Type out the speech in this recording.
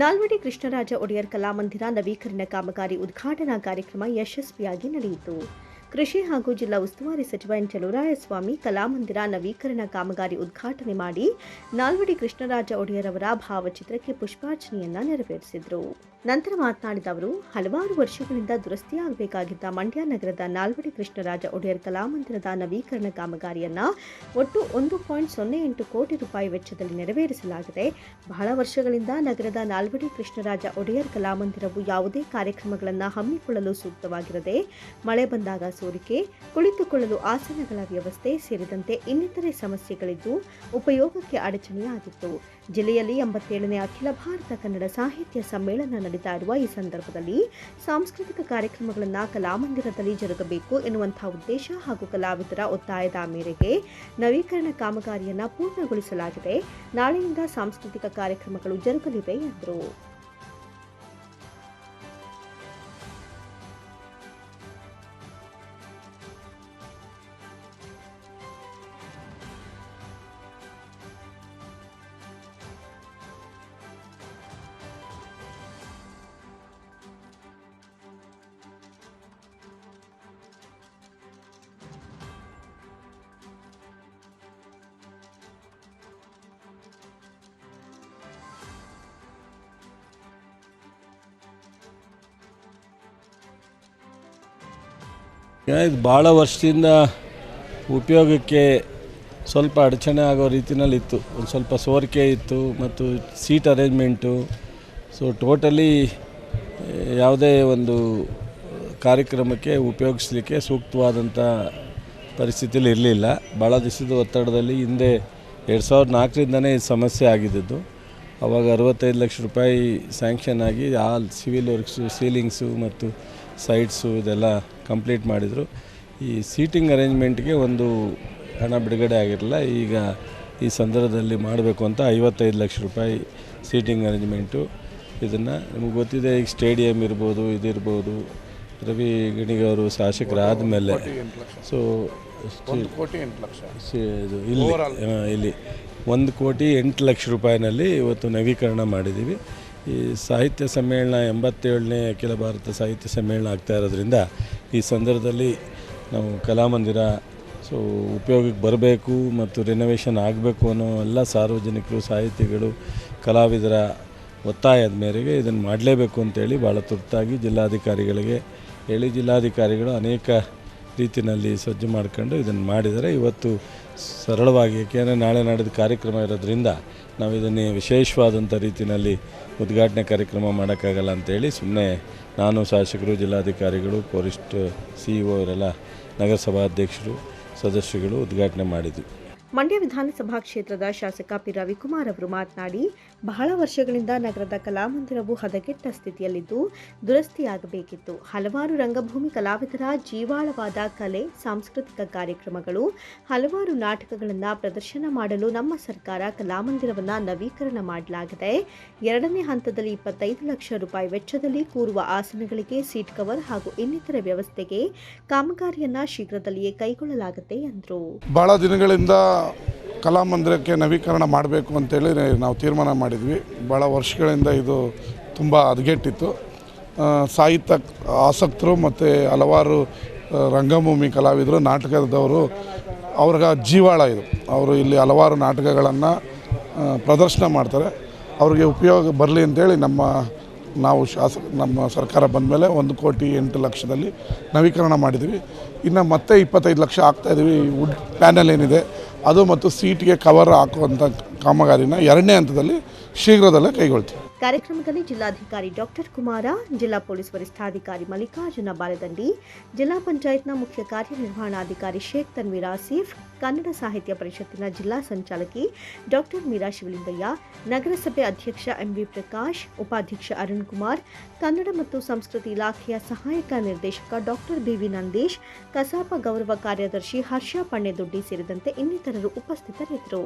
ನಾಲ್ವಡಿ ಕೃಷ್ಣರಾಜ ಒಡೆಯರ್ ಕಲಾಮಂದಿರ ನವೀಕರಣ ಕಾಮಗಾರಿ ಉದ್ಘಾಟನಾ ಕಾರ್ಯಕ್ರಮ ಯಶಸ್ವಿಯಾಗಿ ನಡೆಯಿತು. ಕೃಷಿ ಹಾಗೂ ಜಿಲ್ಲಾ ಉಸ್ತುವಾರಿ ಸಚಿವ ಎನ್ ಚಲುವರಾಯಸ್ವಾಮಿ ಕಲಾಮಂದಿರ ನವೀಕರಣ ಕಾಮಗಾರಿ ಉದ್ಘಾಟನೆ ಮಾಡಿ ನಾಲ್ವಡಿ ಕೃಷ್ಣರಾಜ ಒಡೆಯರ್ ಅವರ ಭಾವಚಿತ್ರಕ್ಕೆ ಪುಷ್ಪಾರ್ಚನೆಯನ್ನ ನೆರವೇರಿಸಿದರು. ನಂತರ ಮಾತನಾಡಿದ ಅವರು, ಹಲವಾರು ವರ್ಷಗಳಿಂದ ದುರಸ್ತಿಯಾಗಬೇಕಾಗಿದ್ದ ಮಂಡ್ಯ ನಗರದ ನಾಲ್ವಡಿ ಕೃಷ್ಣರಾಜ ಒಡೆಯರ್ ಕಲಾಮಂದಿರದ ನವೀಕರಣ ಕಾಮಗಾರಿಯನ್ನ ಒಟ್ಟು ಒಂದು ಪಾಯಿಂಟ್ ಸೊನ್ನೆ ಎಂಟು ಕೋಟಿ ರೂಪಾಯಿ ವೆಚ್ಚದಲ್ಲಿ ನೆರವೇರಿಸಲಾಗಿದೆ. ಬಹಳ ವರ್ಷಗಳಿಂದ ನಗರದ ನಾಲ್ವಡಿ ಕೃಷ್ಣರಾಜ ಒಡೆಯರ್ ಕಲಾಮಂದಿರವು ಯಾವುದೇ ಕಾರ್ಯಕ್ರಮಗಳನ್ನು ಹಮ್ಮಿಕೊಳ್ಳಲು ಸೂಕ್ತವಾಗಿರದೆ ಮಳೆ ಬಂದಾಗ ಸೋರಿಕೆ ಕುಳಿತುಕೊಳ್ಳಲು ಆಸನಗಳ ವ್ಯವಸ್ಥೆ ಸೇರಿದಂತೆ ಇನ್ನಿತರೆ ಸಮಸ್ಯೆಗಳಿದ್ದು ಉಪಯೋಗಕ್ಕೆ ಅಡಚಣೆಯಾಗಿತ್ತು. ಜಿಲ್ಲೆಯಲ್ಲಿ ಎಂಬತ್ತೇಳನೇ ಅಖಿಲ ಭಾರತ ಕನ್ನಡ ಸಾಹಿತ್ಯ ಸಮ್ಮೇಳನ ನಡೀತಾ ಇರುವ ಈ ಸಂದರ್ಭದಲ್ಲಿ ಸಾಂಸ್ಕೃತಿಕ ಕಾರ್ಯಕ್ರಮಗಳನ್ನು ಕಲಾಮಂದಿರದಲ್ಲಿ ಜರುಗಬೇಕು ಎನ್ನುವಂತಹ ಉದ್ದೇಶ ಹಾಗೂ ಕಲಾವಿದರ ಒತ್ತಾಯದ ಮೇರೆಗೆ ನವೀಕರಣ ಕಾಮಗಾರಿಯನ್ನು ಪೂರ್ಣಗೊಳಿಸಲಾಗಿದೆ. ನಾಳೆಯಿಂದ ಸಾಂಸ್ಕೃತಿಕ ಕಾರ್ಯಕ್ರಮಗಳು ಜರುಗಲಿವೆ ಎಂದರು. ಇದು ಭಾಳ ವರ್ಷದಿಂದ ಉಪಯೋಗಕ್ಕೆ ಸ್ವಲ್ಪ ಅಡಚಣೆ ಆಗೋ ರೀತಿಯಲ್ಲಿ ಇತ್ತು ಒಂದು ಸ್ವಲ್ಪ ಸೋರಿಕೆ ಇತ್ತು ಮತ್ತು ಸೀಟ್ ಅರೇಂಜ್ಮೆಂಟು. ಸೊ ಟೋಟಲಿ ಯಾವುದೇ ಒಂದು ಕಾರ್ಯಕ್ರಮಕ್ಕೆ ಉಪಯೋಗಿಸ್ಲಿಕ್ಕೆ ಸೂಕ್ತವಾದಂಥ ಪರಿಸ್ಥಿತಿಯಲ್ಲಿ ಇರಲಿಲ್ಲ. ಭಾಳ ದಿವಸದ ಒತ್ತಡದಲ್ಲಿ ಹಿಂದೆ ಎರಡು ಸಾವಿರದ ನಾಲ್ಕರಿಂದನೇ ಸಮಸ್ಯೆ ಆಗಿದ್ದದ್ದು. ಅವಾಗ ಅರವತ್ತೈದು ಲಕ್ಷ ರೂಪಾಯಿ ಸ್ಯಾಂಕ್ಷನ್ ಆಗಿ ಆ ಸಿವಿಲ್ ವರ್ಕ್ಸು ಸೀಲಿಂಗ್ಸು ಮತ್ತು ಸೈಟ್ಸು ಇದೆಲ್ಲ ಕಂಪ್ಲೀಟ್ ಮಾಡಿದರು. ಈ ಸೀಟಿಂಗ್ ಅರೇಂಜ್ಮೆಂಟ್ಗೆ ಒಂದು ಹಣ ಬಿಡುಗಡೆ ಆಗಿರಲಿಲ್ಲ. ಈಗ ಈ ಸಂದರ್ಭದಲ್ಲಿ ಮಾಡಬೇಕು ಅಂತ ಐವತ್ತೈದು ಲಕ್ಷ ರೂಪಾಯಿ ಸೀಟಿಂಗ್ ಅರೇಂಜ್ಮೆಂಟು ಇದನ್ನು ನಿಮಗೆ ಗೊತ್ತಿದೆ ಈಗ ಸ್ಟೇಡಿಯಂ ಇರ್ಬೋದು ಇದಿರ್ಬೋದು. ರವಿ ಗಣಿಗವರು ಶಾಸಕರಾದ ಮೇಲೆ ಸೊ ಕೋಟಿ ಎಂಟು ಲಕ್ಷ. ಇದು ಇಲ್ಲಿ ಇಲ್ಲಿ. ಒಂದು ಕೋಟಿ ಎಂಟು ಲಕ್ಷ ರೂಪಾಯಿನಲ್ಲಿ ಇವತ್ತು ನವೀಕರಣ ಮಾಡಿದ್ದೀವಿ. ಈ ಸಾಹಿತ್ಯ ಸಮ್ಮೇಳನ ಎಂಬತ್ತೇಳನೇ ಅಖಿಲ ಭಾರತ ಸಾಹಿತ್ಯ ಸಮ್ಮೇಳನ ಆಗ್ತಾ ಇರೋದ್ರಿಂದ ಈ ಸಂದರ್ಭದಲ್ಲಿ ನಾವು ಕಲಾಮಂದಿರ ಸೊ ಉಪಯೋಗಕ್ಕೆ ಬರಬೇಕು ಮತ್ತು ರಿನೋವೇಷನ್ ಆಗಬೇಕು ಅನ್ನೋ ಎಲ್ಲ ಸಾರ್ವಜನಿಕರು, ಸಾಹಿತಿಗಳು, ಕಲಾವಿದರ ಒತ್ತಾಯದ ಮೇರೆಗೆ ಇದನ್ನು ಮಾಡಲೇಬೇಕು ಅಂತೇಳಿ ಭಾಳ ತುರ್ತಾಗಿ ಜಿಲ್ಲಾಧಿಕಾರಿಗಳಿಗೆ ಹೇಳಿ, ಜಿಲ್ಲಾಧಿಕಾರಿಗಳು ಅನೇಕ ರೀತಿಯಲ್ಲಿ ಸಜ್ಜು ಮಾಡ್ಕೊಂಡು ಇದನ್ನು ಮಾಡಿದ್ದಾರೆ. ಇವತ್ತು ಸರಳವಾಗಿ, ಏಕೆಂದರೆ ನಾಳೆ ನಡೆದ ಕಾರ್ಯಕ್ರಮ ಇರೋದ್ರಿಂದ ನಾವು ಇದನ್ನೇ ವಿಶೇಷವಾದಂಥ ರೀತಿಯಲ್ಲಿ ಉದ್ಘಾಟನೆ ಕಾರ್ಯಕ್ರಮ ಮಾಡೋಕ್ಕಾಗಲ್ಲ ಅಂತೇಳಿ ಸುಮ್ಮನೆ ನಾನು, ಶಾಸಕರು, ಜಿಲ್ಲಾಧಿಕಾರಿಗಳು ಫಾರೆಸ್ಟ್ ಸಿ ಇ ಇವರೆಲ್ಲ ನಗರಸಭಾಧ್ಯಕ್ಷರು, ಸದಸ್ಯರುಗಳು ಉದ್ಘಾಟನೆ ಮಾಡಿದ್ವಿ. ಮಂಡ್ಯ ವಿಧಾನಸಭಾ ಕ್ಷೇತ್ರದ ಶಾಸಕ ಪಿ ರವಿಕುಮಾರ್ ಅವರು ಮಾತನಾಡಿ, ಬಹಳ ವರ್ಷಗಳಿಂದ ನಗರದ ಕಲಾಮಂದಿರವು ಹದಗೆಟ್ಟ ಸ್ಥಿತಿಯಲ್ಲಿದ್ದು, ದುರಸ್ತಿಯಾಗಬೇಕಿತ್ತು. ಹಲವಾರು ರಂಗಭೂಮಿ ಕಲಾವಿದರ ಜೀವಾಳವಾದ ಕಲೆ, ಸಾಂಸ್ಕೃತಿಕ ಕಾರ್ಯಕ್ರಮಗಳು, ಹಲವಾರು ನಾಟಕಗಳನ್ನು ಪ್ರದರ್ಶನ ಮಾಡಲು ನಮ್ಮ ಸರ್ಕಾರ ಕಲಾಮಂದಿರವನ್ನು ನವೀಕರಣ ಮಾಡಲಾಗಿದೆ. ಎರಡನೇ ಹಂತದಲ್ಲಿ ಇಪ್ಪತ್ತೈದು ಲಕ್ಷ ರೂಪಾಯಿ ವೆಚ್ಚದಲ್ಲಿ ಕೂರುವ ಆಸನಗಳಿಗೆ ಸೀಟ್ ಕವರ್ ಹಾಗೂ ಇನ್ನಿತರ ವ್ಯವಸ್ಥೆಗೆ ಕಾಮಗಾರಿಯನ್ನ ಶೀಘ್ರದಲ್ಲಿಯೇ ಕೈಗೊಳ್ಳಲಾಗುತ್ತೆ ಎಂದರು. ಬಹಳ ದಿನಗಳಿಂದ ಕಲಾಮಂದಿರಕ್ಕೆ ನವೀಕರಣ ಮಾಡಬೇಕು ಅಂತೇಳಿ ನಾವು ತೀರ್ಮಾನ ಮಾಡಿದ್ವಿ. ಭಾಳ ವರ್ಷಗಳಿಂದ ಇದು ತುಂಬ ಹದಗೆಟ್ಟಿತ್ತು. ಸಾಹಿತ್ಯ ಆಸಕ್ತರು ಮತ್ತು ಹಲವಾರು ರಂಗಭೂಮಿ ಕಲಾವಿದರು, ನಾಟಕದವರು, ಅವ್ರಿಗೆ ಜೀವಾಳ ಇದು. ಅವರು ಇಲ್ಲಿ ಹಲವಾರು ನಾಟಕಗಳನ್ನು ಪ್ರದರ್ಶನ ಮಾಡ್ತಾರೆ. ಅವ್ರಿಗೆ ಉಪಯೋಗ ಬರಲಿ ಅಂತೇಳಿ ನಮ್ಮ, ನಾವು ಶಾಸ ನಮ್ಮ ಸರ್ಕಾರ ಬಂದ ಮೇಲೆ ಒಂದು ಕೋಟಿ ಎಂಟು ಲಕ್ಷದಲ್ಲಿ ನವೀಕರಣ ಮಾಡಿದ್ವಿ. ಇನ್ನು ಮತ್ತೆ ಇಪ್ಪತ್ತೈದು ಲಕ್ಷ ಹಾಕ್ತಾಯಿದ್ದೀವಿ ವುಡ್ ಪ್ಯಾನಲ್ ಏನಿದೆ ಅದು ಮತ್ತು ಸೀಟಿಗೆ ಕವರ್ ಹಾಕುವಂಥ ಕಾಮಗಾರಿನ ಎರಡನೇ ಹಂತದಲ್ಲಿ ಶೀಘ್ರದಲ್ಲೇ ಕೈಗೊಳ್ತೀವಿ. ಕಾರ್ಯಕ್ರಮದಲ್ಲಿ ಜಿಲ್ಲಾಧಿಕಾರಿ ಡಾಕ್ಟರ್ ಕುಮಾರ, ಜಿಲ್ಲಾ ಪೊಲೀಸ್ ವರಿಷ್ಠಾಧಿಕಾರಿ ಮಲ್ಲಿಕಾರ್ಜುನ ಬಾಲದಂಡಿ, ಜಿಲ್ಲಾ ಪಂಚಾಯತ್ನ ಮುಖ್ಯ ಕಾರ್ಯನಿರ್ವಹಣಾಧಿಕಾರಿ ಶೇಖ್ ತನ್ವೀರ್ ಆಸೀಫ್, ಕನ್ನಡ ಸಾಹಿತ್ಯ ಪರಿಷತ್ತಿನ ಜಿಲ್ಲಾ ಸಂಚಾಲಕಿ ಡಾಕ್ಟರ್ ಮೀರಾ ಶಿವಲಿಂಗಯ್ಯ, ನಗರಸಭೆ ಅಧ್ಯಕ್ಷ ಎಂವಿ ಪ್ರಕಾಶ್, ಉಪಾಧ್ಯಕ್ಷ ಅರುಣ್ ಕುಮಾರ್, ಕನ್ನಡ ಮತ್ತು ಸಂಸ್ಕೃತಿ ಇಲಾಖೆಯ ಸಹಾಯಕ ನಿರ್ದೇಶಕ ಡಾಕ್ಟರ್ ಬಿವಿ ನಂದೀಶ್, ಕಸಾಪ ಗೌರವ ಕಾರ್ಯದರ್ಶಿ ಹರ್ಷ ಪಣ್ಣೆದೊಡ್ಡಿ ಸೇರಿದಂತೆ ಇನ್ನಿತರರು ಉಪಸ್ಥಿತರಿದ್ದರು.